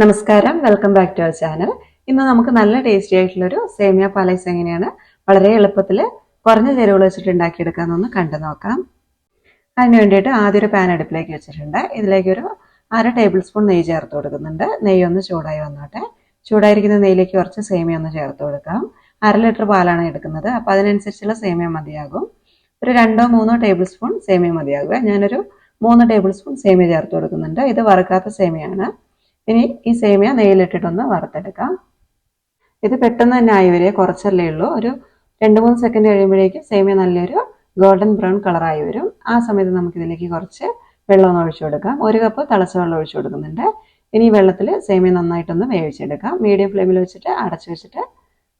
നമസ്കാരം. Welcome back to our channel ഇന്ന് നമുക്ക് നല്ല ടേസ്റ്റി ആയിട്ടുള്ളൊരു സേമിയ പാലൈസ് എങ്ങനെയാണ്? വളരെ എളുപ്പത്തിൽ കുറഞ്ഞ ചേരുവകൾ വെച്ചിട്ട് ഉണ്ടാക്കിയെടുക്കാമെന്നൊന്ന് കണ്ടു നോക്കാം. അതിന് വേണ്ടിയിട്ട് ആദ്യം ഒരു പാൻ അടുപ്പിലേക്ക് വെച്ചിട്ടുണ്ട്. ഇതിലേക്ക് ഒരു അര ടേബിൾ സ്പൂൺ നെയ്യ് ചേർത്ത് കൊടുക്കുന്നുണ്ട്. നെയ്യ് ഒന്ന് ചൂടായി വന്നോട്ടെ. ചൂടായിരിക്കുന്ന നെയ്യിലേക്ക് കുറച്ച് സേമിയ ഒന്ന് ചേർത്ത് കൊടുക്കാം. അര ലിറ്റർ പാലാണ് എടുക്കുന്നത്. അപ്പോൾ അതിനനുസരിച്ചുള്ള സേമിയ മതിയാകും. ഒരു രണ്ടോ മൂന്നോ ടേബിൾ സ്പൂൺ സേമിയ മതിയാകുക. ഞാനൊരു മൂന്ന് ടേബിൾ സ്പൂൺ സേമിയ ചേർത്ത് കൊടുക്കുന്നുണ്ട്. ഇത് വറുക്കാത്ത സേമിയാണ്. ഇനി ഈ സേമിയ നെയ്യിലിട്ടിട്ടൊന്ന് വറുത്തെടുക്കാം. ഇത് പെട്ടെന്ന് തന്നെ ആയി വരിക കുറച്ചല്ലേ ഉള്ളൂ. ഒരു രണ്ട് മൂന്ന് സെക്കൻഡ് കഴിയുമ്പോഴേക്കും സേമിയ നല്ലൊരു ഗോൾഡൻ ബ്രൗൺ കളറായി വരും. ആ സമയത്ത് നമുക്ക് ഇതിലേക്ക് കുറച്ച് വെള്ളം ഒഴിച്ചു കൊടുക്കാം. ഒരു കപ്പ് തിളച്ച വെള്ളം ഒഴിച്ചു കൊടുക്കുന്നുണ്ട്. ഇനി ഈ വെള്ളത്തിൽ സേമിയ നന്നായിട്ടൊന്ന് വേവിച്ചെടുക്കാം. മീഡിയം ഫ്ലെയിമിൽ വെച്ചിട്ട് അടച്ചു വെച്ചിട്ട്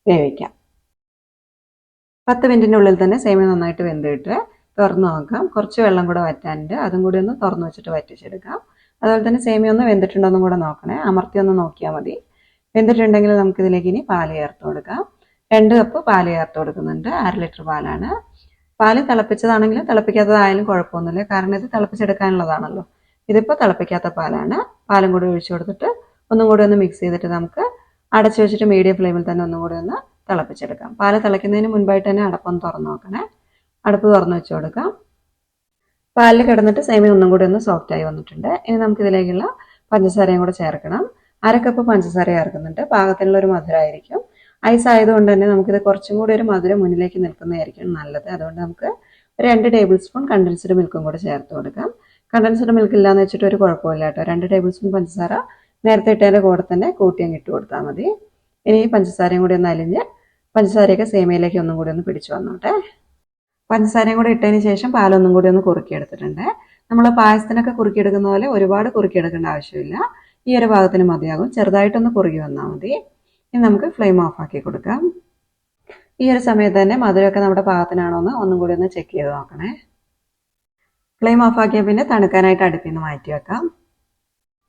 വേവിക്കാം. പത്ത് മിനിറ്റിന്റെ ഉള്ളിൽ തന്നെ സേമിയ നന്നായിട്ട് വെന്തിട്ട് തുറന്നു നോക്കാം. കുറച്ച് വെള്ളം കൂടെ വറ്റാനുണ്ട്. അതും കൂടി ഒന്ന് തുറന്നു വെച്ചിട്ട് വറ്റിച്ചെടുക്കാം. അതുപോലെ തന്നെ സേമിയ ഒന്ന് വെന്തിട്ടുണ്ടോന്നും കൂടെ നോക്കണേ. അമർത്തി ഒന്ന് നോക്കിയാൽ മതി. വെന്തിട്ടുണ്ടെങ്കിൽ നമുക്ക് ഇതിലേക്ക് ഇനി പാൽ ചേർത്ത് കൊടുക്കാം. രണ്ട് കപ്പ് പാൽ ചേർത്ത് കൊടുക്കുന്നുണ്ട്. അര ലിറ്റർ പാലാണ്. പാൽ തിളപ്പിച്ചതാണെങ്കിലും തിളപ്പിക്കാത്തതായാലും കുഴപ്പമൊന്നുമില്ല. കാരണം ഇത് തിളപ്പിച്ചെടുക്കാനുള്ളതാണല്ലോ. ഇതിപ്പോൾ തിളപ്പിക്കാത്ത പാലാണ്. പാലും കൂടി ഒഴിച്ചു കൊടുത്തിട്ട് ഒന്നും കൂടി ഒന്ന് മിക്സ് ചെയ്തിട്ട് നമുക്ക് അടച്ചു വെച്ചിട്ട് മീഡിയം ഫ്ലെയിമിൽ തന്നെ ഒന്നും കൂടി ഒന്ന് തിളപ്പിച്ചെടുക്കാം. പാൽ തിളയ്ക്കുന്നതിന് മുൻപായിട്ട് തന്നെ അടപ്പൊന്ന് തുറന്നു നോക്കണേ. അടുപ്പ് തുറന്നു വെച്ച് കൊടുക്കാം. പാലിൽ കിടന്നിട്ട് സേമിയ ഒന്നും കൂടി ഒന്ന് സോഫ്റ്റ് ആയി വന്നിട്ടുണ്ട്. ഇനി നമുക്ക് ഇതിലേക്കുള്ള പഞ്ചസാരയും കൂടെ ചേർക്കണം. അര കപ്പ് പഞ്ചസാര ചേർക്കുന്നുണ്ട്. പാകത്തിനുള്ള ഒരു മധുരമായിരിക്കും ഐസ് ആയതുകൊണ്ട് തന്നെ നമുക്കിത് കുറച്ചും കൂടി ഒരു മധുരം മുന്നിലേക്ക് നിൽക്കുന്നതായിരിക്കും നല്ലത്. അതുകൊണ്ട് നമുക്ക് രണ്ട് ടേബിൾ സ്പൂൺ കണ്ടൻസ്ഡ് മിൽക്കും കൂടെ ചേർത്ത് കൊടുക്കാം. കണ്ടൻസ്ഡ് മിൽക്ക് ഇല്ലാന്ന് വെച്ചിട്ട് ഒരു കുഴപ്പമില്ല കേട്ടോ. രണ്ട് ടേബിൾ സ്പൂൺ പഞ്ചസാര നേരത്തെ ഇട്ടതിന്റെ കൂടെ തന്നെ കൂട്ടി അങ്ങ് ഇട്ട് കൊടുത്താൽ മതി. ഇനി പഞ്ചസാരയും കൂടി ഒന്ന് അലിഞ്ഞ് പഞ്ചസാരയൊക്കെ സേമിയയിലേക്ക് ഒന്നും കൂടി ഒന്ന് പിടിച്ചു വന്നോട്ടെ. പഞ്ചസാരയും കൂടി ഇട്ടതിന് ശേഷം പാലൊന്നും കൂടി ഒന്ന് കുറുക്കിയെടുത്തിട്ടുണ്ട്. നമ്മൾ പായസത്തിനൊക്കെ കുറുക്കിയെടുക്കുന്ന പോലെ ഒരുപാട് കുറുക്കിയെടുക്കേണ്ട ആവശ്യമില്ല. ഈ ഒരു ഭാഗത്തിന് മതിയാകും. ചെറുതായിട്ടൊന്ന് കുറുകി വന്നാൽ മതി. ഇനി നമുക്ക് ഫ്ലെയിം ഓഫ് ആക്കി കൊടുക്കാം. ഈ ഒരു സമയത്ത് തന്നെ മധുരമൊക്കെ നമ്മുടെ പാകത്തിനാണോ എന്ന് ഒന്നും കൂടി ഒന്ന് ചെക്ക് ചെയ്ത് നോക്കണേ. ഫ്ലെയിം ഓഫ് ആക്കിയ പിന്നെ തണുക്കാനായിട്ട് അടുപ്പിൽ നിന്ന് മാറ്റി വെക്കാം.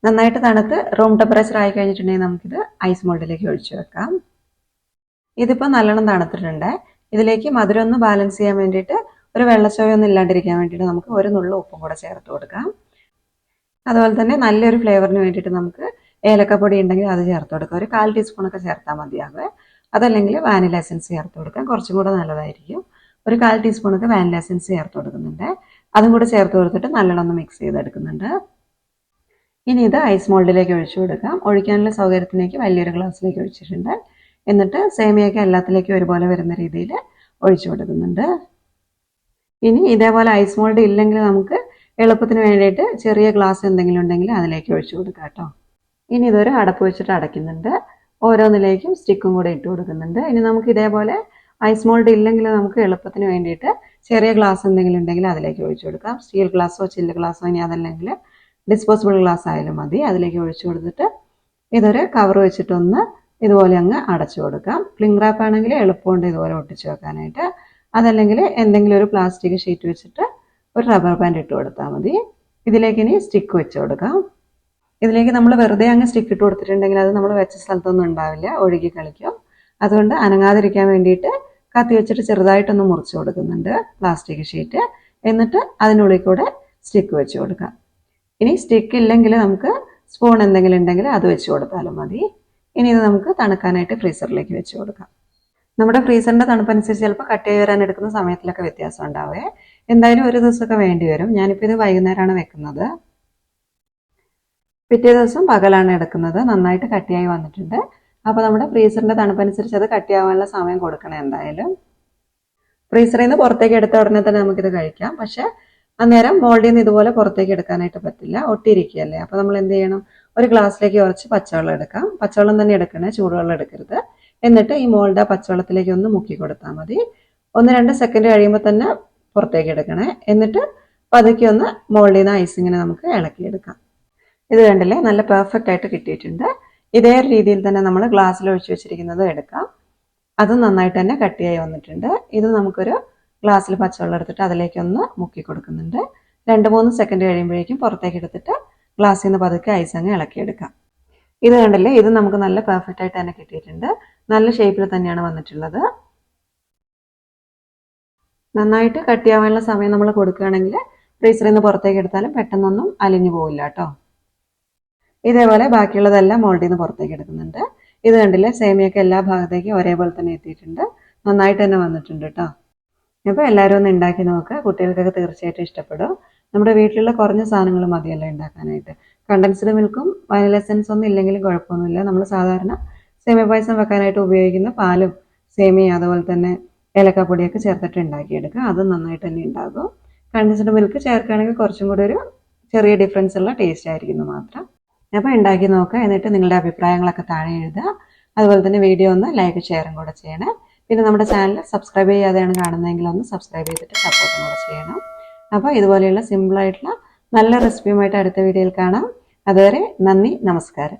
നന്നായിട്ട് തണുത്ത് റൂം ടെമ്പറേച്ചർ ആയി കഴിഞ്ഞിട്ടുണ്ടെങ്കിൽ നമുക്കിത് ഐസ് മോൾഡിലേക്ക് ഒഴിച്ചു വെക്കാം. ഇതിപ്പോൾ നല്ലോണം തണുത്തിട്ടുണ്ട്. ഇതിലേക്ക് മധുരം ഒന്ന് ബാലൻസ് ചെയ്യാൻ വേണ്ടിയിട്ട് ഒരു വെള്ളച്ചോയൊന്നും ഇല്ലാണ്ടിരിക്കാൻ വേണ്ടിയിട്ട് നമുക്ക് ഒരു നുള്ള ഉപ്പും കൂടെ ചേർത്ത് കൊടുക്കാം. അതുപോലെ തന്നെ നല്ലൊരു ഫ്ലേവറിന് വേണ്ടിയിട്ട് നമുക്ക് ഏലക്കപ്പൊടി ഉണ്ടെങ്കിൽ അത് ചേർത്ത് കൊടുക്കാം. ഒരു കാൽ ടീസ്പൂണൊക്കെ ചേർത്താൽ മതിയാകും അതല്ലെങ്കിൽ വാനില എസൻസ് ചേർത്ത് കൊടുക്കാം. കുറച്ചും കൂടെ നല്ലതായിരിക്കും. ഒരു കാൽ ടീസ്പൂണൊക്കെ വാനില എസൻസ് ചേർത്ത് കൊടുക്കുന്നുണ്ട്. അതും കൂടെ ചേർത്ത് കൊടുത്തിട്ട് നല്ലോണം ഒന്ന് മിക്സ് ചെയ്തെടുക്കുന്നുണ്ട്. ഇനി ഇത് ഐസ് മോൾഡിലേക്ക് ഒഴിച്ചു കൊടുക്കാം. ഒഴിക്കാനുള്ള സൗകര്യത്തിലേക്ക് വലിയൊരു ഗ്ലാസ്സിലേക്ക് ഒഴിച്ചിട്ടുണ്ട്. എന്നിട്ട് സേമിയൊക്കെ എല്ലാത്തിലേക്കും ഒരുപോലെ വരുന്ന രീതിയിൽ ഒഴിച്ചു കൊടുക്കുന്നുണ്ട്. ഇനി ഇതേപോലെ ഐസ് മോൾഡ് ഇല്ലെങ്കിൽ നമുക്ക് എളുപ്പത്തിന് വേണ്ടിയിട്ട് ചെറിയ ഗ്ലാസ് എന്തെങ്കിലും ഉണ്ടെങ്കിൽ അതിലേക്ക് ഒഴിച്ചു കൊടുക്കാം കേട്ടോ. ഇനി ഇതൊരു അടപ്പ് വെച്ചിട്ട് അടയ്ക്കുന്നുണ്ട്. ഓരോന്നിലേക്കും സ്റ്റിക്കും കൂടെ ഇട്ട് കൊടുക്കുന്നുണ്ട്. ഇനി നമുക്ക് ഇതേപോലെ ഐസ് മോൾഡ് ഇല്ലെങ്കിൽ നമുക്ക് എളുപ്പത്തിന് വേണ്ടിയിട്ട് ചെറിയ ഗ്ലാസ് എന്തെങ്കിലും ഉണ്ടെങ്കിൽ അതിലേക്ക് ഒഴിച്ചു കൊടുക്കാം. സ്റ്റീൽ ഗ്ലാസ്സോ ചില്ല് ഗ്ലാസ്സോ ഇനി അതല്ലെങ്കിൽ ഡിസ്പോസിബിൾ ഗ്ലാസ് ആയാലും മതി. അതിലേക്ക് ഒഴിച്ചു കൊടുത്തിട്ട് ഇതൊരു കവർ വെച്ചിട്ടൊന്ന് ഇതുപോലെ അങ്ങ് അടച്ചു കൊടുക്കാം. ക്ലിംഗ് റാപ്പ് ആണെങ്കിൽ എളുപ്പമുണ്ട് ഇതുപോലെ ഒട്ടിച്ചു വെക്കാനായിട്ട്. അതല്ലെങ്കിൽ എന്തെങ്കിലും ഒരു പ്ലാസ്റ്റിക് ഷീറ്റ് വെച്ചിട്ട് ഒരു റബ്ബർ ബാൻഡ് ഇട്ട് കൊടുത്താൽ മതി. ഇതിലേക്ക് ഇനി സ്റ്റിക്ക് വെച്ച് കൊടുക്കാം. ഇതിലേക്ക് നമ്മൾ വെറുതെ അങ്ങ് സ്റ്റിക്ക് ഇട്ട് കൊടുത്തിട്ടുണ്ടെങ്കിൽ അത് നമ്മൾ വെച്ച സ്ഥലത്തൊന്നും ഉണ്ടാവില്ല. ഒഴുകി കളിക്കും. അതുകൊണ്ട് അനങ്ങാതിരിക്കാൻ വേണ്ടിയിട്ട് കത്തി വെച്ചിട്ട് ചെറുതായിട്ടൊന്ന് മുറിച്ച് കൊടുക്കുന്നുണ്ട് പ്ലാസ്റ്റിക് ഷീറ്റ് എന്നിട്ട് അതിനുള്ളിൽ കൂടെ സ്റ്റിക്ക് വെച്ച് കൊടുക്കാം. ഇനി സ്റ്റിക്ക് ഇല്ലെങ്കിൽ നമുക്ക് സ്പൂൺ എന്തെങ്കിലും ഉണ്ടെങ്കിൽ അത് വെച്ച് കൊടുത്താലും മതി. ഇനി ഇത് നമുക്ക് തണുക്കാനായിട്ട് ഫ്രീസറിലേക്ക് വെച്ച് കൊടുക്കാം. നമ്മുടെ ഫ്രീസറിന്റെ തണുപ്പനുസരിച്ച് ചിലപ്പോൾ കട്ട് വരാൻ എടുക്കുന്ന സമയത്തിലൊക്കെ വ്യത്യാസം ഉണ്ടാവേ. എന്തായാലും ഒരു ദിവസമൊക്കെ വേണ്ടി വരും. ഞാനിപ്പോൾ ഇത് വൈകുന്നേരമാണ് വെക്കുന്നത്. പിറ്റേ ദിവസം പകലാണ് എടുക്കുന്നത്. നന്നായിട്ട് കട്ടിയായി വന്നിട്ടുണ്ട്. അപ്പോൾ നമ്മുടെ ഫ്രീസറിന്റെ തണുപ്പനുസരിച്ച് അത് കട്ടിയാവാനുള്ള സമയം കൊടുക്കണം എന്തായാലും. ഫ്രീസറിൽ നിന്ന് പുറത്തേക്ക് എടുത്ത ഉടനെ തന്നെ നമുക്കിത് കഴിക്കാം. പക്ഷെ അന്നേരം മോൾഡിൽ നിന്ന് ഇതുപോലെ പുറത്തേക്ക് എടുക്കാനായിട്ട് പറ്റില്ല. ഒട്ടിയിരിക്കുകയല്ലേ? അപ്പോൾ നമ്മൾ എന്ത് ചെയ്യണം? ഒരു ഗ്ലാസ്സിലേക്ക് കുറച്ച് പച്ചവെള്ളം എടുക്കാം. പച്ചവെള്ളം തന്നെ എടുക്കണേ ചൂടുവെള്ളം എടുക്കരുത്. എന്നിട്ട് ഈ മോൾഡ് പച്ചവെള്ളത്തിലേക്ക് ഒന്ന് മുക്കി കൊടുത്താൽ മതി. ഒന്ന് രണ്ട് സെക്കൻഡ് കഴിയുമ്പോൾ തന്നെ പുറത്തേക്ക് എടുക്കണേ. എന്നിട്ട് പതുക്കെ ഒന്ന് മോൾഡിൽ നിന്ന് ഐസിങ്ങിനെ നമുക്ക് ഇളക്കിയെടുക്കാം. ഇത് കണ്ടില്ലേ? നല്ല പെർഫെക്റ്റ് ആയിട്ട് കിട്ടിയിട്ടുണ്ട്. ഇതേ രീതിയിൽ തന്നെ നമ്മൾ ഗ്ലാസ്സിൽ ഒഴിച്ചു വെച്ചിരിക്കുന്നത് എടുക്കാം. അതും നന്നായിട്ട് തന്നെ കട്ടിയായി വന്നിട്ടുണ്ട്. ഇത് നമുക്കൊരു ഗ്ലാസ്സിൽ പച്ചവെള്ളം എടുത്തിട്ട് അതിലേക്ക് ഒന്ന് മുക്കി കൊടുക്കുന്നുണ്ട്. രണ്ട് മൂന്ന് സെക്കൻഡ് കഴിയുമ്പോഴേക്കും പുറത്തേക്ക് എടുത്തിട്ട് ഗ്ലാസ്സിൽ നിന്ന് പതുക്കെ ഐസ് അങ്ങ് ഇളക്കിയെടുക്കാം. ഇത് കണ്ടില്ലേ? ഇത് നമുക്ക് നല്ല പെർഫെക്റ്റ് ആയിട്ട് തന്നെ കിട്ടിയിട്ടുണ്ട്. നല്ല ഷേപ്പിൽ തന്നെയാണ് വന്നിട്ടുള്ളത്. നന്നായിട്ട് കട്ടിയാവാനുള്ള സമയം നമ്മൾ കൊടുക്കുകയാണെങ്കിൽ ഫ്രീസറിൽ നിന്ന് പുറത്തേക്ക് എടുത്താലും പെട്ടെന്നൊന്നും അലിഞ്ഞു പോവില്ല കേട്ടോ. ഇതേപോലെ ബാക്കിയുള്ളതെല്ലാം മോൾഡിൽ നിന്ന് പുറത്തേക്ക് എടുക്കുന്നുണ്ട്. ഇത് കണ്ടില്ലേ? സേമിയൊക്കെ എല്ലാ ഭാഗത്തേക്കും ഒരേപോലെ തന്നെ എത്തിയിട്ടുണ്ട്. നന്നായിട്ട് തന്നെ വന്നിട്ടുണ്ട് കേട്ടോ. അപ്പോൾ എല്ലാവരും ഒന്ന് ഉണ്ടാക്കി നോക്കുക കുട്ടികൾക്കൊക്കെ തീർച്ചയായിട്ടും ഇഷ്ടപ്പെടും. നമ്മുടെ വീട്ടിലുള്ള കുറഞ്ഞ സാധനങ്ങൾ മതിയല്ലോ ഉണ്ടാക്കാനായിട്ട്. കണ്ടൻസ്ഡ് മിൽക്കും വനില എസൻസ് ഒന്നും ഇല്ലെങ്കിലും കുഴപ്പമൊന്നുമില്ല. നമ്മൾ സാധാരണ സേമിയ പായസം വെക്കാനായിട്ട് ഉപയോഗിക്കുന്ന പാലും സേമിയ അതുപോലെ തന്നെ ഏലക്കാപ്പൊടിയൊക്കെ ചേർത്തിട്ട് ഉണ്ടാക്കിയെടുക്കുക. അത് നന്നായിട്ട് തന്നെ ഉണ്ടാകും. കണ്ടൻസ്ഡ് മിൽക്ക് ചേർക്കുകയാണെങ്കിൽ കുറച്ചും കൂടി ഒരു ചെറിയ ഡിഫറൻസ് ഉള്ള ടേസ്റ്റ് ആയിരിക്കുന്നു മാത്രം. അപ്പോൾ ഉണ്ടാക്കി നോക്കുക. എന്നിട്ട് നിങ്ങളുടെ അഭിപ്രായങ്ങളൊക്കെ താഴെ എഴുതുക. അതുപോലെ തന്നെ വീഡിയോ ഒന്ന് ലൈക്ക് ഷെയറും കൂടെ ചെയ്യണം. പിന്നെ നമ്മുടെ ചാനൽ സബ്സ്ക്രൈബ് ചെയ്യാതെയാണ് കാണുന്നതെങ്കിൽ ഒന്ന് സബ്സ്ക്രൈബ് ചെയ്തിട്ട് സപ്പോർട്ടും കൂടെ ചെയ്യണം. അപ്പോൾ ഇതുപോലെയുള്ള സിമ്പിളായിട്ടുള്ള നല്ല റെസിപ്പിയുമായിട്ട് അടുത്ത വീഡിയോയിൽ കാണാം. അതുവരെ നന്ദി നമസ്കാരം.